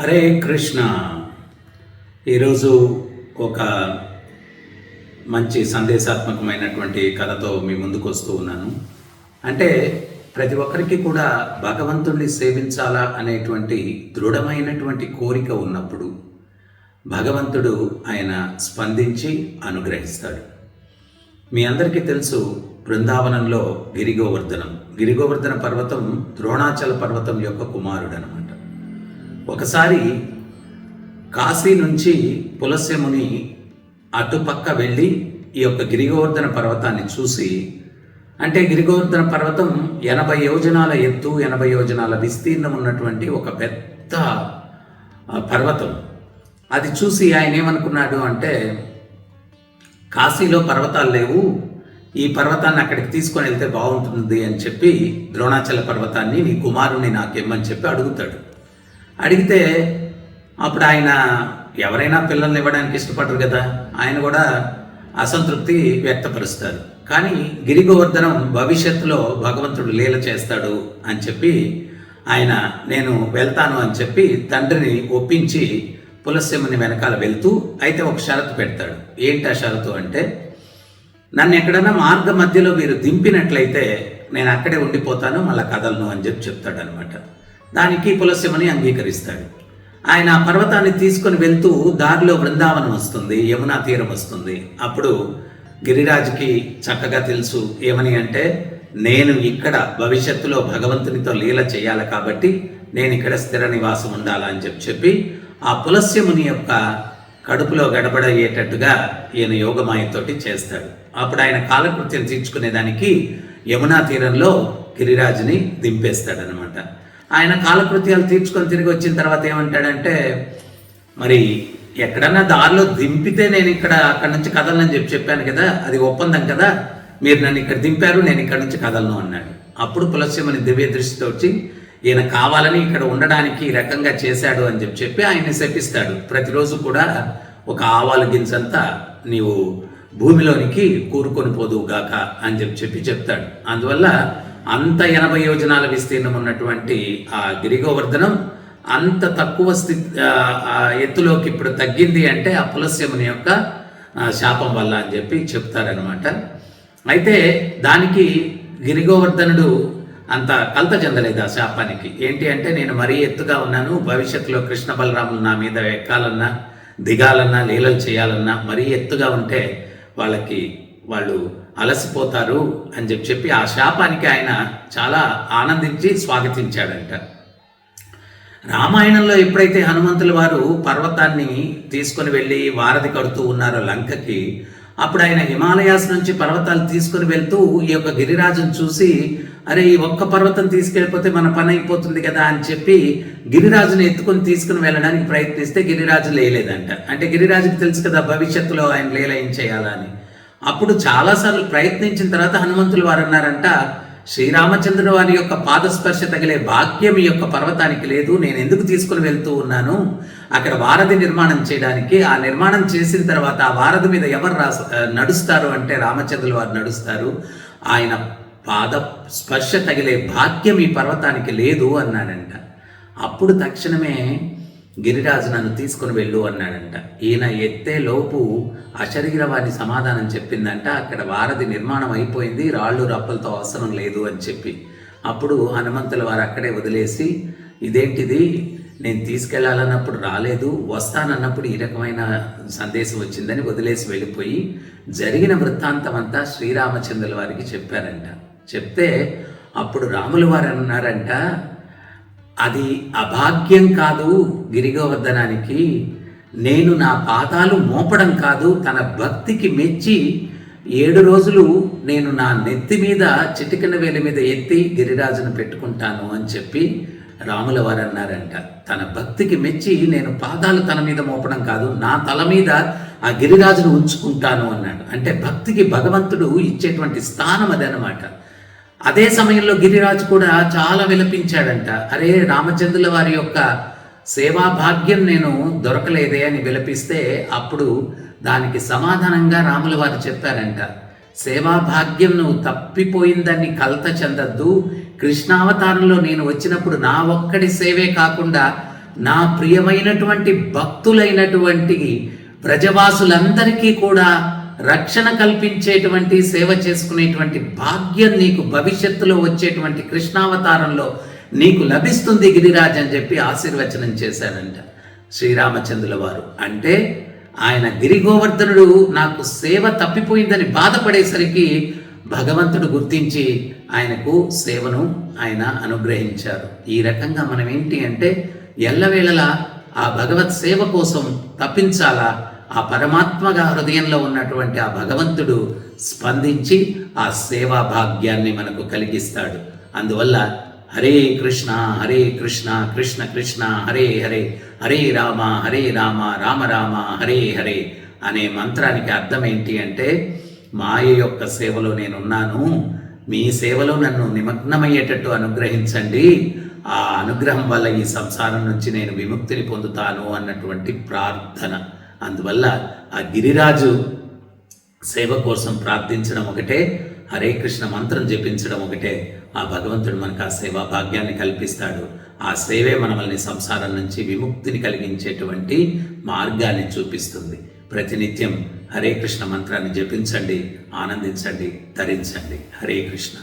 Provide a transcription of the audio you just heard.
హరే కృష్ణ. ఈరోజు ఒక మంచి సందేశాత్మకమైనటువంటి కథతో మీ ముందుకు వస్తూ ఉన్నాను. అంటే ప్రతి ఒక్కరికి కూడా భగవంతుణ్ణి సేవించాలా అనేటువంటి దృఢమైనటువంటి కోరిక ఉన్నప్పుడు భగవంతుడు ఆయన స్పందించి అనుగ్రహిస్తాడు. మీ అందరికీ తెలుసు బృందావనంలో గిరిగోవర్ధనం. గిరిగోవర్ధన పర్వతం ద్రోణాచల పర్వతం యొక్క కుమారుడు అనమాట ఒకసారి కాశీ నుంచి పులస్యముని అటుపక్క వెళ్ళి ఈ యొక్క గిరిగోవర్ధన పర్వతాన్ని చూసి అంటే గిరిగోవర్ధన పర్వతం ఎనభై యోజనాల ఎత్తు ఎనభై యోజనాల విస్తీర్ణం ఉన్నటువంటి ఒక పెద్ద పర్వతం. అది చూసి ఆయన ఏమనుకున్నాడు అంటే కాశీలో పర్వతాలు లేవు. ఈ పర్వతాన్ని అక్కడికి తీసుకొని వెళ్తే బాగుంటుంది అని చెప్పి ద్రోణాచల పర్వతాన్ని నీ కుమారుని నాకిమ్మని చెప్పి అడుగుతాడు. అడిగితే అప్పుడు ఆయన ఎవరైనా పిల్లల్ని ఇవ్వడానికి ఇష్టపడరు కదా? ఆయన కూడా అసంతృప్తి వ్యక్తపరుస్తారు. కానీ గిరి గోవర్ధనం భవిష్యత్తులో భగవంతుడు లీల చేస్తాడు అని చెప్పి ఆయన నేను వెళ్తాను అని చెప్పి తండ్రిని ఒప్పించి పులస్యముని వెనకాల వెళ్తూ అయితే ఒక షరతు పెడతాడు. ఏంటి ఆ షరతు అంటే నన్ను ఎక్కడైనా మార్గ మధ్యలో మీరు దింపినట్లయితే నేను అక్కడే ఉండిపోతాను మళ్ళీ కదలను అని చెప్పి చెప్తాడు అనమాట దానికి పులస్యమని అంగీకరిస్తాడు. ఆయన ఆ పర్వతాన్ని తీసుకొని వెళ్తూ దారిలో బృందావనం వస్తుంది యమునా తీరం వస్తుంది. అప్పుడు గిరిరాజుకి చక్కగా తెలుసు ఏమని అంటే నేను ఇక్కడ భవిష్యత్తులో భగవంతునితో లీల చేయాలి కాబట్టి నేను ఇక్కడ స్థిర నివాసం ఉండాలని చెప్పి చెప్పి ఆ పులస్యముని యొక్క కడుపులో గడబడయ్యేటట్టుగా ఈయన యోగమాయతోటి చేస్తాడు. అప్పుడు ఆయన కాలకృత్యం తీర్చుకునేదానికి యమునా తీరంలో గిరిరాజుని దింపేస్తాడనమాట ఆయన కాలకృత్యాలు తీర్చుకొని తిరిగి వచ్చిన తర్వాత ఏమంటాడంటే మరి ఎక్కడన్నా దారిలో దింపితే నేను ఇక్కడ అక్కడ నుంచి కదలనని చెప్పి చెప్పాను కదా అది ఒప్పందం కదా మీరు నన్ను ఇక్కడ దింపారు నేను ఇక్కడ నుంచి కదలను అన్నాడు. అప్పుడు పులస్యమని దివ్య దృష్టితో వచ్చి ఈయన కావాలని ఇక్కడ ఉండడానికి ఈ రకంగా చేశాడు అని చెప్పి చెప్పి ఆయన్ని శపిస్తాడు. ప్రతిరోజు కూడా ఒక ఆవాలు గింజంతా నీవు భూమిలోనికి కూరుకొని పోదువు గాక అని చెప్పి చెప్పి చెప్తాడు. అందువల్ల అంత ఎనభై యోజనాల విస్తీర్ణం ఉన్నటువంటి ఆ గిరిగోవర్ధనం అంత తక్కువ స్థితి ఆ, ఎత్తులోకి ఇప్పుడు తగ్గింది అంటే ఆ పులస్యముని యొక్క శాపం వల్ల అని చెప్పి చెప్తారనమాట అయితే దానికి గిరిగోవర్ధనుడు అంత కలత చెందలేదు ఆ శాపానికి. ఏంటి అంటే నేను మరీ ఎత్తుగా ఉన్నాను భవిష్యత్తులో కృష్ణ బలరాములు నా మీద ఎక్కాలన్నా దిగాలన్నా లీలలు చేయాలన్నా మరీ ఎత్తుగా ఉంటే వాళ్ళకి వాళ్ళు అలసిపోతారు అని చెప్పి చెప్పి ఆ శాపానికి ఆయన చాలా ఆనందించి స్వాగతించాడంట. రామాయణంలో ఎప్పుడైతే హనుమంతుల వారు పర్వతాన్ని తీసుకొని వెళ్ళి వారధి కడుతూ ఉన్నారో లంకకి అప్పుడు ఆయన హిమాలయాస్ నుంచి పర్వతాలు తీసుకొని వెళ్తూ ఈ యొక్క గిరిరాజును చూసి అరే ఈ ఒక్క పర్వతం తీసుకెళ్ళిపోతే మన పని అయిపోతుంది కదా అని చెప్పి గిరిరాజుని ఎత్తుకొని తీసుకుని వెళ్ళడానికి ప్రయత్నిస్తే గిరిరాజు లేలేదంట అంటే గిరిరాజుకి తెలుసు కదా భవిష్యత్తులో ఆయన లేలయం ఏం చేయాలని అప్పుడు చాలాసార్లు ప్రయత్నించిన తర్వాత హనుమంతులు వారు అన్నారంట శ్రీరామచంద్రుడు వారి యొక్క పాదస్పర్శ తగిలే భాగ్యం ఈ యొక్క పర్వతానికి లేదు. నేను ఎందుకు తీసుకుని వెళ్తూ ఉన్నాను? అక్కడ వారధి నిర్మాణం చేయడానికి. ఆ నిర్మాణం చేసిన తర్వాత ఆ వారధి మీద ఎవరు రా నడుస్తారు అంటే రామచంద్రులు వారు నడుస్తారు. ఆయన పాద స్పర్శ తగిలే భాగ్యం ఈ పర్వతానికి లేదు అన్నాడంట. అప్పుడు తక్షణమే గిరిరాజు నన్ను తీసుకుని వెళ్ళు అన్నాడంట. ఈయన ఎత్తే లోపు అశరీర వారిని సమాధానం చెప్పిందంట. అక్కడ వారధి నిర్మాణం అయిపోయింది. రాళ్ళు రప్పలతో అవసరం లేదు అని చెప్పి. అప్పుడు హనుమంతుల వారు అక్కడే వదిలేసి ఇదేంటిది? నేను తీసుకెళ్ళాలన్నప్పుడు రాలేదు. వస్తానన్నప్పుడు ఈ రకమైన సందేశం వచ్చిందని వదిలేసి వెళ్ళిపోయి జరిగిన వృత్తాంతం అంతా శ్రీరామచంద్రుల వారికి చెప్పారంట. చెప్తే అప్పుడు రాములు వారు అన్నారంట అది అభాగ్యం కాదు గిరిగోవర్ధనానికి. నేను నా పాదాలు మోపడం కాదు తన భక్తికి మెచ్చి ఏడు రోజులు నేను నా నెత్తి మీద చిటికన వేలి మీద ఎత్తి గిరిరాజును పెట్టుకుంటాను అని చెప్పి రాముల వారు అన్నారంట. తన భక్తికి మెచ్చి నేను పాదాలు తన మీద మోపడం కాదు నా తల మీద ఆ గిరిరాజును ఉంచుకుంటాను అన్నాడు. అంటే భక్తికి భగవంతుడు ఇచ్చేటువంటి స్థానం అదనమాట అదే సమయంలో గిరిరాజు కూడా చాలా విలపించాడంట. అరే రామచంద్రుల వారి యొక్క సేవా భాగ్యం నేను దొరకలేదే అని విలపిస్తే అప్పుడు దానికి సమాధానంగా రాముల వారు చెప్పారంట. సేవా భాగ్యం నువ్వు తప్పిపోయిందని కలత చెందద్దు. కృష్ణావతారంలో నేను వచ్చినప్పుడు నా ఒక్కడి సేవే కాకుండా నా ప్రియమైనటువంటి భక్తులైనటువంటి ప్రజవాసులందరికీ కూడా రక్షణ కల్పించేటువంటి సేవ చేసుకునేటువంటి భాగ్యం నీకు భవిష్యత్తులో వచ్చేటువంటి కృష్ణావతారంలో నీకు లభిస్తుంది గిరిరాజ్ అని చెప్పి ఆశీర్వచనం చేశాడంట శ్రీరామచంద్రుల వారు. అంటే ఆయన గిరిగోవర్ధనుడు నాకు సేవ తప్పిపోయిందని బాధపడేసరికి భగవంతుడు గుర్తించి ఆయనకు సేవను ఆయన అనుగ్రహించారు. ఈ రకంగా మనం ఏంటి అంటే ఎల్లవేళలా ఆ భగవత్ సేవ కోసం తప్పించాలా? ఆ పరమాత్మగా హృదయంలో ఉన్నటువంటి ఆ భగవంతుడు స్పందించి ఆ సేవా భాగ్యాన్ని మనకు కలిగిస్తాడు. అందువల్ల హరే కృష్ణ హరే కృష్ణ కృష్ణ కృష్ణ హరే హరే హరే రామ హరే రామ రామ రామ హరే హరే అనే మంత్రానికి అర్థం ఏంటి అంటే మాయ యొక్క సేవలో నేనున్నాను మీ సేవలో నన్ను నిమగ్నమయ్యేటట్టు అనుగ్రహించండి ఆ అనుగ్రహం వల్ల ఈ సంసారం నుంచి నేను విముక్తిని పొందుతాను అన్నటువంటి ప్రార్థన. అందువల్ల ఆ గిరిరాజు సేవ కోసం ప్రార్థించడం ఒకటే హరే కృష్ణ మంత్రం జపించడం ఒకటే. ఆ భగవంతుడు మనకు ఆ సేవా భాగ్యాన్ని కల్పిస్తాడు. ఆ సేవే మనల్ని సంసారం నుంచి విముక్తిని కలిగించేటువంటి మార్గాన్ని చూపిస్తుంది. ప్రతినిత్యం హరే కృష్ణ మంత్రాన్ని జపించండి ఆనందించండి ధరించండి. హరే కృష్ణ.